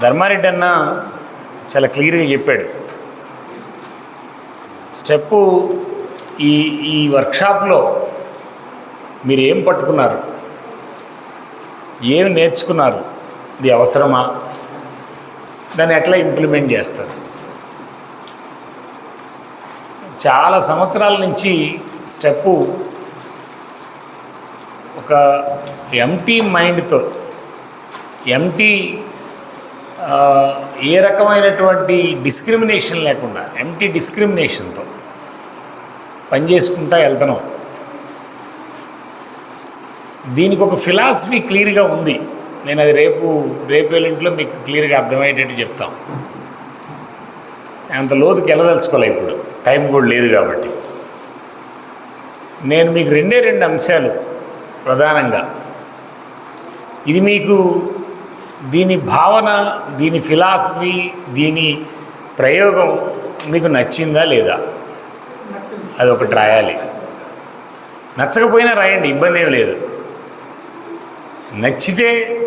ధర్మారెడ్డి అన్న చాలా క్లియర్గా చెప్పాడు. స్టెప్పు ఈ ఈ వర్క్షాప్లో మీరు ఏం పట్టుకున్నారు? ఏం నేర్చుకున్నారు? ఇది అవసరమా? దాన్ని ఎట్లా ఇంప్లిమెంట్ చేస్తారు? చాలా సంవత్సరాల నుంచి స్టెప్పు ఒక ఎంటీ మైండ్తో ఎంటీ ఏ రకమైనటువంటి డిస్క్రిమినేషన్ లేకుండా ఎంటీ డిస్క్రిమినేషన్తో పనిచేసుకుంటా వెళ్తున్నాం. దీనికి ఒక ఫిలాసఫీ క్లియర్గా ఉంది. నేను అది రేపు రేపు ఎల్లుంట్లో మీకు క్లియర్గా అర్థమయ్యేటట్టు చెప్తాం. అంత లోతుకి వెళ్ళదలుచుకోలే ఇప్పుడు. టైం కూడా లేదు కాబట్టి. నేను మీకు రెండే రెండు అంశాలు ప్రధానంగా. ఇది మీకు దీని భావన దీని ఫిలాసఫీ దీని ప్రయోగం మీకు నచ్చిందా లేదా? అది ఒకటి రాయాలి. నచ్చకపోయినా రాయండి ఇబ్బంది ఏం లేదు. నచ్చితే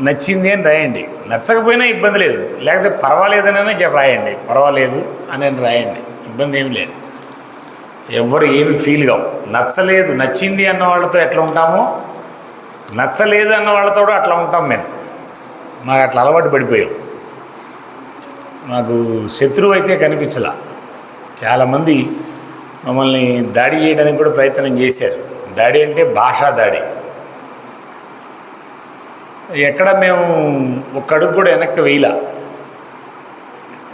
నచ్చింది అని రాయండి. నచ్చకపోయినా ఇబ్బంది లేదు. లేకపోతే పర్వాలేదనైనా రాయండి. పర్వాలేదు అని రాయండి. ఇబ్బంది ఏమి లేదు. ఎవరు ఏమి ఫీల్ కావు. నచ్చలేదు నచ్చింది అన్న వాళ్ళతో ఎట్లా ఉంటామో నచ్చలేదు అన్న వాళ్ళతో అట్లా ఉంటాం మేము. మాకు అట్లా అలవాటు పడిపోయాం. మాకు శత్రువు అయితే కనిపించలా. చాలామంది మమ్మల్ని దాడి చేయడానికి కూడా ప్రయత్నం చేశారు. దాడి అంటే భాషా దాడి. ఎక్కడ మేము ఒక్క అడుగు కూడా వెనక్కి వేయలా.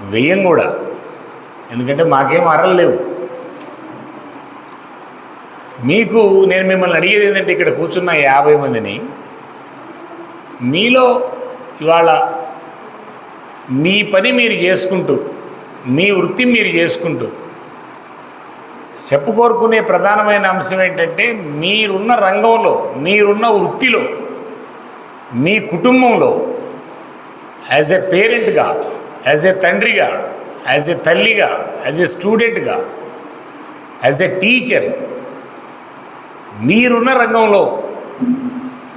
వెయ్యం కూడా. ఎందుకంటే మాకేం అరలు లేవు. మీకు నేను మిమ్మల్ని అడిగేది ఏంటంటే ఇక్కడ కూర్చున్న యాభై మందిని మీలో ఇవాళ మీ పని మీరు చేసుకుంటూ మీ వృత్తి మీరు చేసుకుంటూ చెప్పుకోరుకునే ప్రధానమైన అంశం ఏంటంటే మీరున్న రంగంలో మీరున్న వృత్తిలో మీ కుటుంబంలో యాజ్ ఎ పేరెంట్గా యాజ్ ఎ తండ్రిగా యాజ్ ఎ తల్లిగా యాజ్ ఎ స్టూడెంట్గా యాజ్ ఎ టీచర్ మీరున్న రంగంలో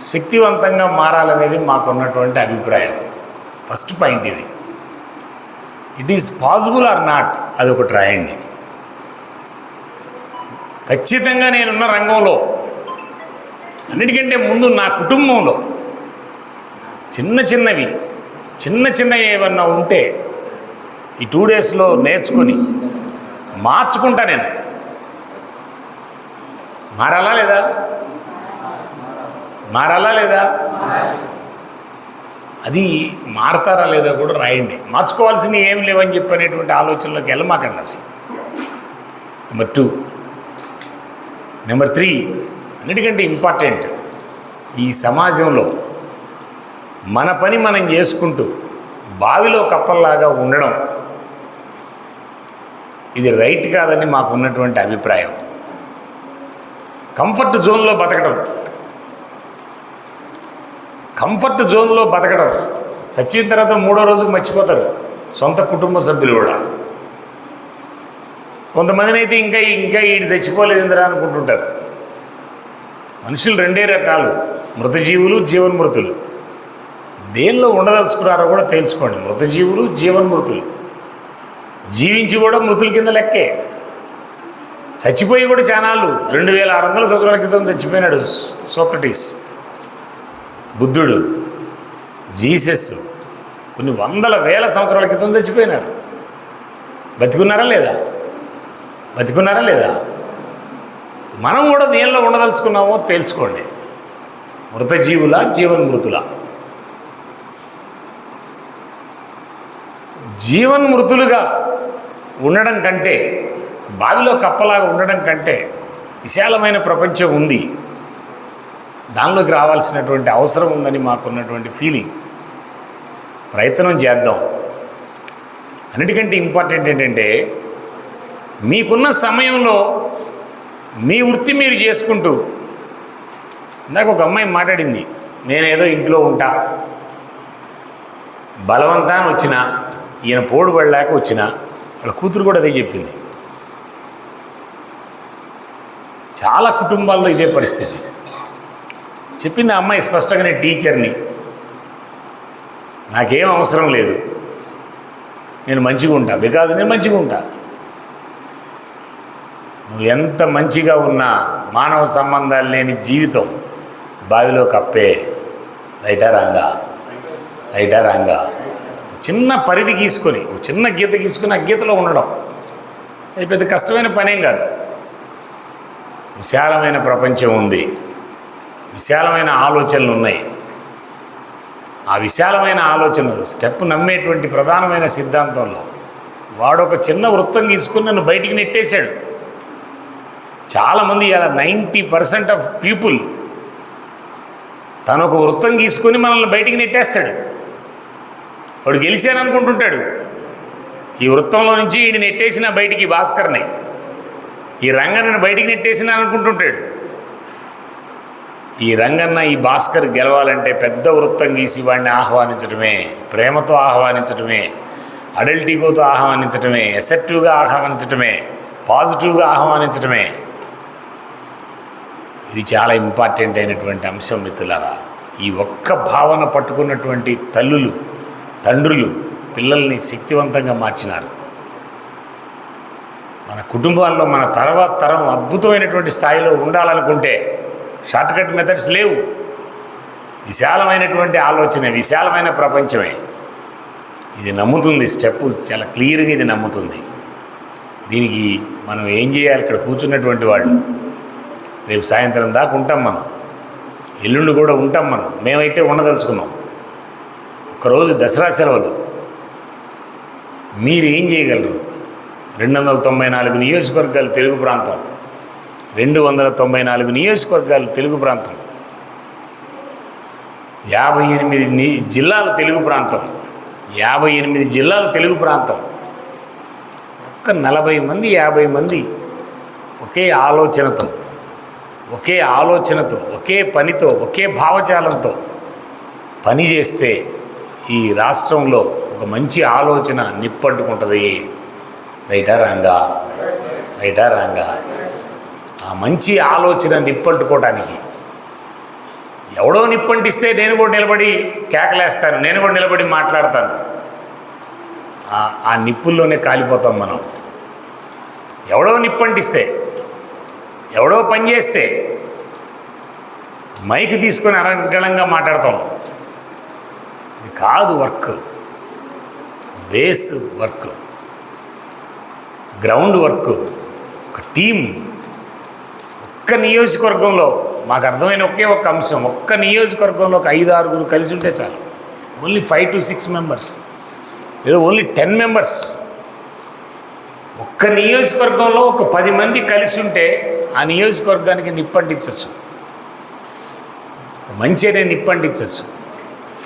శక్తివంతంగా మారాలనేది మాకున్నటువంటి అభిప్రాయం. ఫస్ట్ పాయింట్ ఇది. It is possible or not అది ఒకటి రాయండి ఖచ్చితంగా నేనున్న రంగంలో అన్నిటికంటే ముందు నా కుటుంబంలో చిన్న చిన్నవి చిన్న చిన్నవి ఏమన్నా ఉంటే ఈ టూ డేస్లో నేర్చుకొని మార్చుకుంటా నేను. మారాలా లేదా? మారాలా లేదా? అది మారతారా లేదా కూడా రాయండి. మార్చుకోవాల్సినవి ఏం లేవని చెప్పనేటువంటి ఆలోచనలోకి వెళ్ళమాకండి అసలు. నెంబర్ టూ నెంబర్ త్రీ అన్నిటికంటే ఇంపార్టెంట్ ఈ సమాజంలో మన పని మనం చేసుకుంటూ బావిలో కప్పల్లాగా ఉండడం. ఇది రైట్ కాదని మాకు ఉన్నటువంటి అభిప్రాయం. కంఫర్ట్ జోన్లో బతకడం కంఫర్ట్ జోన్లో బతకడం. చచ్చిన తర్వాత మూడో రోజుకు మర్చిపోతారు. సొంత కుటుంబ సభ్యులు కూడా. కొంతమందిని అయితే ఇంకా ఇంకా ఈడు చచ్చిపోలేదు ఇందిరా అనుకుంటుంటారు. మనుషులు రెండే రకాలు. మృతజీవులు జీవన్మృతులు. దేనిలో ఉండదలుచుకున్నారో కూడా తేల్చుకోండి. మృతజీవులు జీవన్మృతులు. జీవించి కూడా మృతుల కింద లెక్కే. చచ్చిపోయి కూడా చానాళ్ళు. రెండు వేల ఆరు వందల సంవత్సరాల క్రితం చచ్చిపోయినాడు సోక్రటీస్. బుద్ధుడు జీసస్ కొన్ని వందల వేల సంవత్సరాల క్రితం చచ్చిపోయినారు. బతికున్నారా లేదా? బతికున్నారా లేదా? మనం కూడా దేనిలో ఉండదలుచుకున్నామో తెలుసుకోండి. మృతజీవుల జీవన్మృతుల. జీవన్మృతులుగా ఉండడం కంటే బావిలో కప్పలాగా ఉండడం కంటే విశాలమైన ప్రపంచం ఉంది. దానిలోకి రావాల్సినటువంటి అవసరం ఉందని మాకున్నటువంటి ఫీలింగ్ ప్రయత్నం చేద్దాం. అన్నిటికంటే ఇంపార్టెంట్ ఏంటంటే మీకున్న సమయంలో మీ వృత్తి మీరు చేసుకుంటూ ఇందాక ఒక అమ్మాయి మాట్లాడింది నేనేదో ఇంట్లో ఉంటా. బలవంతాన్ని వచ్చిన ఈయన పోడు పడలేక వచ్చిన. వాళ్ళ కూతురు కూడా అదే చెప్పింది. చాలా కుటుంబాల్లో ఇదే పరిస్థితి. చెప్పింది ఆ అమ్మాయి స్పష్టంగానే టీచర్ని. నాకేం అవసరం లేదు. నేను మంచిగా ఉంటా. బికాజ్ నేను మంచిగా ఉంటా. నువ్వు ఎంత మంచిగా ఉన్నా మానవ సంబంధాలు లేని జీవితం బావిలో కప్పే. రైటా రాంగా? రైటా రాంగా? చిన్న పరిధి గీసుకొని ఒక చిన్న గీత గీసుకొని ఆ గీతలో ఉండడం. అది పెద్ద కష్టమైన పనేం కాదు. విశాలమైన ప్రపంచం ఉంది. విశాలమైన ఆలోచనలు ఉన్నాయి. ఆ విశాలమైన ఆలోచనలు స్టెప్ నమ్మేటువంటి ప్రధానమైన సిద్ధాంతంలో వాడు ఒక చిన్న వృత్తం గీసుకుని నన్ను బయటికి నెట్టేశాడు. చాలామంది ఇలా నైంటీ పర్సెంట్ ఆఫ్ పీపుల్ తను ఒక వృత్తం గీసుకొని మనల్ని బయటికి నెట్టేస్తాడు. వాడు గెలిచాను అనుకుంటుంటాడు ఈ వృత్తంలో నుంచి ఈయన నెట్టేసిన బయటికి భాస్కర్ని. ఈ రంగాన్ని బయటికి నెట్టేసిన అనుకుంటుంటాడు. ఈ రంగన్న ఈ భాస్కర్ గెలవాలంటే పెద్ద వృత్తం గీసి వాడిని ఆహ్వానించడమే ప్రేమతో ఆహ్వానించడమే అడల్టీగోతో ఆహ్వానించడమే ఎసెప్టివ్గా ఆహ్వానించడమే పాజిటివ్గా ఆహ్వానించడమే ఇది చాలా ఇంపార్టెంట్ అయినటువంటి అంశం మిత్రులారా. ఈ ఒక్క భావన పట్టుకున్నటువంటి తల్లులు తండ్రులు పిల్లల్ని శక్తివంతంగా మార్చినారు. మన కుటుంబాల్లో మన తర్వాత తరం అద్భుతమైనటువంటి స్థాయిలో ఉండాలనుకుంటే షార్ట్కట్ మెథడ్స్ లేవు. విశాలమైనటువంటి ఆలోచన విశాలమైన ప్రపంచమే. ఇది నమ్ముతుంది స్టెప్ చాలా క్లియర్గా ఇది నమ్ముతుంది. దీనికి మనం ఏం చేయాలి? ఇక్కడ కూర్చున్నటువంటి వాళ్ళు. రేపు సాయంత్రం దాకా ఉంటాం మనం. ఎల్లుండి కూడా ఉంటాం మనం. మేమైతే ఉండదలుచుకున్నాం. ఒకరోజు దసరా సెలవులు. మీరు ఏం చేయగలరు? రెండు వందల తొంభై నాలుగు నియోజకవర్గాలు తెలుగు ప్రాంతం. రెండు వందల తొంభై నాలుగు నియోజకవర్గాలు తెలుగు ప్రాంతం. యాభై ఎనిమిది జిల్లాలు తెలుగు ప్రాంతం. యాభై ఎనిమిది జిల్లాలు తెలుగు ప్రాంతం. ఒక్క నలభై మంది యాభై మంది ఒకే ఆలోచనతో ఒకే ఆలోచనతో ఒకే పనితో ఒకే భావజాలంతో పని చేస్తే ఈ రాష్ట్రంలో ఒక మంచి ఆలోచన నిప్పట్టుకుంటుంది. రైటా రాంగా? రైటా రాంగా? ఆ మంచి ఆలోచన నిప్పంటుకోవడానికి ఎవడో నిప్పంటిస్తే నేను కూడా నిలబడి కేకలేస్తాను నేను కూడా నిలబడి మాట్లాడతాను. ఆ- నిప్పుల్లోనే కాలిపోతాం మనం. ఎవడో నిప్పంటిస్తే ఎవడో పని చేస్తే మైక్ తీసుకొని అనర్గళంగా మాట్లాడతాం. ఇది కాదు work. Base work. Ground work. ఒక టీం ఒక్క నియోజకవర్గంలో మాకు అర్థమైన ఒకే ఒక అంశం ఒక్క నియోజకవర్గంలో ఒక ఐదు ఆరుగురు కలిసి ఉంటే చాలు. Only five to six members ఏదో ఓన్లీ టెన్ మెంబర్స్ ఒక్క నియోజకవర్గంలో ఒక పది మంది కలిసి ఉంటే ఆ నియోజకవర్గానికి నిప్పంటించవచ్చు మంచిగానే నిప్పంటించవచ్చు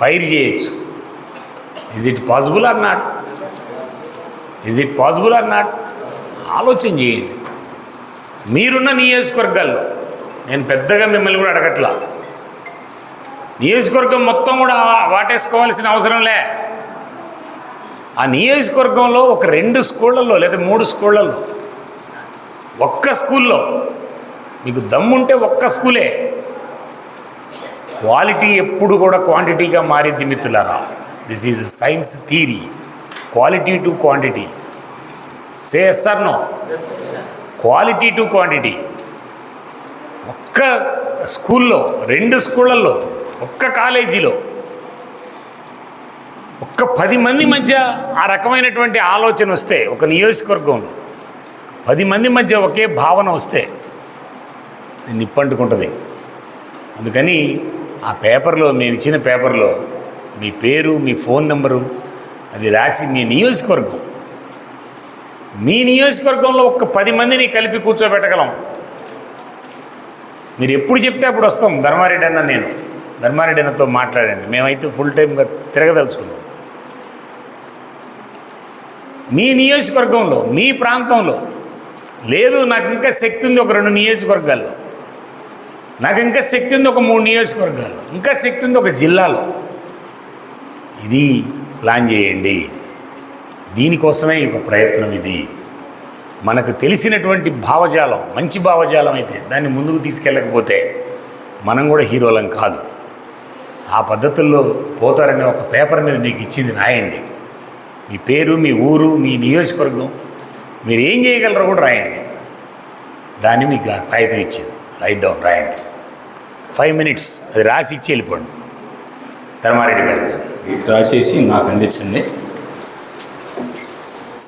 ఫైర్ చేయొచ్చు. Is it possible or not is it possible or not ఆలోచన చేయండి. మీరున్న నియోజకవర్గాల్లో నేను పెద్దగా మిమ్మల్ని కూడా అడగట్లా. నియోజకవర్గం మొత్తం కూడా వాటేసుకోవాల్సిన అవసరం లే. ఆ నియోజకవర్గంలో ఒక రెండు స్కూళ్ళల్లో లేదా మూడు స్కూళ్ళల్లో ఒక్క స్కూల్లో మీకు దమ్ముంటే ఒక్క స్కూలే. క్వాలిటీ ఎప్పుడు కూడా క్వాంటిటీగా మారింది మిత్రులారా. This is science theory quality to quantity say sir no quality to quantity. ఒక్క స్కూల్లో రెండు స్కూళ్ళల్లో ఒక్క కాలేజీలో ఒక్క పది మంది మధ్య ఆ రకమైనటువంటి ఆలోచన వస్తే ఒక నియోజకవర్గంలో పది మంది మధ్య ఒకే భావన వస్తే నిప్పంటుకుంటుంది. అందుకని ఆ పేపర్లో మేము ఇచ్చిన పేపర్లో మీ పేరు మీ ఫోన్ నెంబరు అది రాసి మీ నియోజకవర్గం మీ నియోజకవర్గంలో ఒక పది మందిని కలిపి కూర్చోబెట్టగలం. మీరు ఎప్పుడు చెప్తే అప్పుడు వస్తాం. ధర్మారెడ్డి అన్న నేను. ధర్మారెడ్డి అన్నతో మాట్లాడండి. మేమైతే ఫుల్ టైంగా తిరగదలుచుకున్నాం. మీ నియోజకవర్గంలో మీ ప్రాంతంలో లేదు నాకు ఇంకా శక్తి ఉంది ఒక రెండు నియోజకవర్గాల్లో. నాకు ఇంకా శక్తి ఉంది ఒక మూడు నియోజకవర్గాలు ఇంకా శక్తి ఉంది ఒక జిల్లాలో. ఇది ప్లాన్ చేయండి. దీనికోసమే ఈ ఒక ప్రయత్నం ఇది. మనకు తెలిసినటువంటి భావజాలం మంచి భావజాలం అయితే దాన్ని ముందుకు తీసుకెళ్ళకపోతే మనం కూడా హీరోలం కాదు. ఆ పద్ధతుల్లో పోతారనే ఒక పేపర్ మీద మీకు ఇచ్చింది రాయండి. మీ పేరు మీ ఊరు మీ నియోజకవర్గం మీరు ఏం చేయగలరో కూడా రాయండి. దాన్ని మీకు కాగితం ఇచ్చింది. రైట్ డౌన్ రాయండి. ఫైవ్ మినిట్స్ అది రాసి ఇచ్చి వెళ్ళిపోండి. ధర్మారెడ్డి గారు. రాసేసి నాకు అందించండి